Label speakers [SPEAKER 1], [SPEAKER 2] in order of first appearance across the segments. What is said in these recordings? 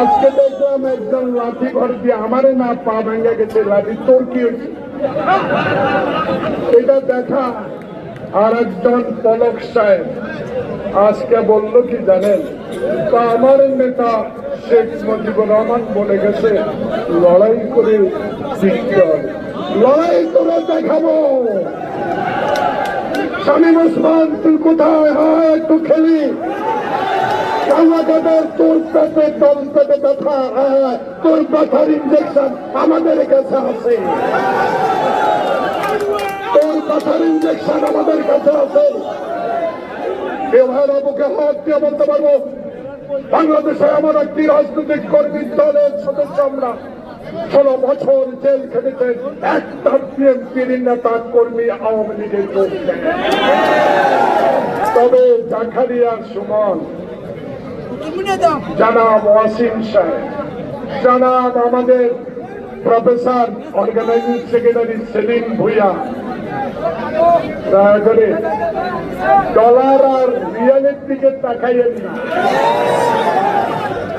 [SPEAKER 1] আজকে দেখলাম একজন লাঠি ঘর দিয়ে আমারে না পা ভেঙে গেছে, লাঠি তোর কি এটা দেখা আর একজন পলক সাহেব আজকে বলল কি জানেন? তা আমার নেতা শেখ মুজিবুর রহমান বলে গেছে, লড়াই করে জিততে হবে। লড়াই করে দেখাবো। শামীম ওসমান তুই কোথায়? হয়, একটু খেলি। কালাকাটার তোর পেটে দম পেটে ব্যথা তোর ব্যথার ইঞ্জেকশন আমাদের কাছে আছে। তোর ব্যথার ইঞ্জেকশন আমাদের কাছে আছে। বুকে হাত দিয়ে বলতে পারব, বাংলাদেশে আমার একটি রাজনৈতিক কর্মী দলের সদস্য আমরা। ষোলো বছর জেল খেটেছেন একটা বিএনপির নেতা কর্মী আওয়ামী লীগের তবে জাকারিয়ার সুমন জানাব ওয়াসিম সাহেব। জানাব আমাদের professor organizing secretary Selim Bhuiyan. দয়া করে ডলার আর রিয়ালের দিকে তাকাইয়েন না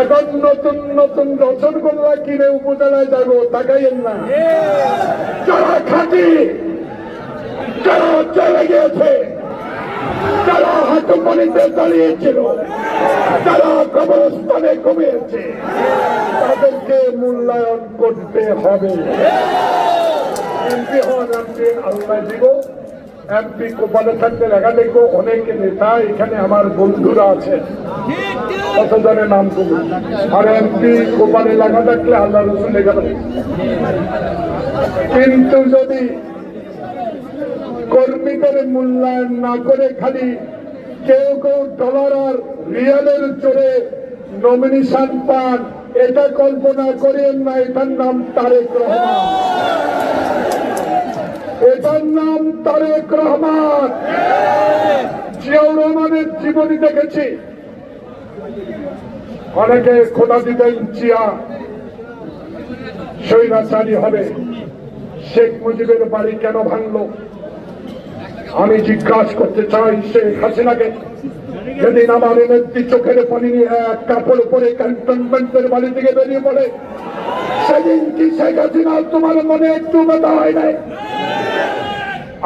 [SPEAKER 1] এখন নতুন নতুন রসগোল্লা কিনে উপজেলায় যাব, তাকাইয়েন না। যারা খাটি, যারা চলে গিয়েছে, যারা হাতমণিতে দাঁড়িয়েছিল তাদেরকে মূল্যায়ন করতে হবে। এমপি কোপালে অনেক নেতা এখানে আমার বন্ধুরা নাম আর এমপি কোপালে লেখা থাকলে আল্লাহ রসুন কিন্তু যদি কর্মীদের মূল্যায়ন না করে খালি কেউ কেউ ডলার আর রিয়ালের জোরে নমিনেশন পান। এটা কল্পনা করেন না এটার নাম তারেক রহমান। এটার নাম তারেক রহমান। জিয়াউর রহমানের জীবনী দেখেছি। অনেকে খোদা দিবেন জিয়া সৈরাচারী হবে। শেখ মুজিবের বাড়ি কেন ভাঙলো? আমি জিজ্ঞাসা করতে চাই শেখ হাসিনাকে। যেদিন আমার নেত্রী চোখের পানি এক কাপড় পরে ক্যান্টনমেন্টের বাড়ি থেকে বেরিয়ে পড়ে, সেদিন কি শেখ হাসিনা তোমার মনে একটু ব্যথা হয় নাই?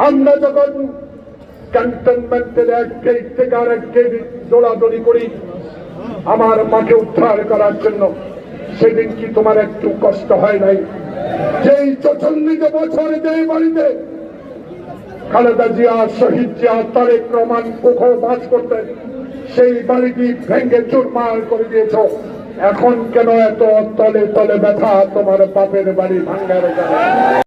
[SPEAKER 1] আমরা যখন ক্যান্টনমেন্টের এক গেট থেকে আর এক গেট দৌড়াদৌড়ি করি, আমার মাকে উদ্ধার করার জন্য, সেদিন কি তোমার একটু কষ্ট হয় নাই? যেই চচল্লিশ বছর যেই বাড়িতে খালেদা জিয়া শহীদ জিয়া তারেক রহমান কোখো বাস করতেন সেই বাড়িটি ভেঙ্গে চুরমার করে দিয়েছ। এখন কেন এত তলে তলে ব্যথা তোমার বাপের বাড়ি ভাঙ্গার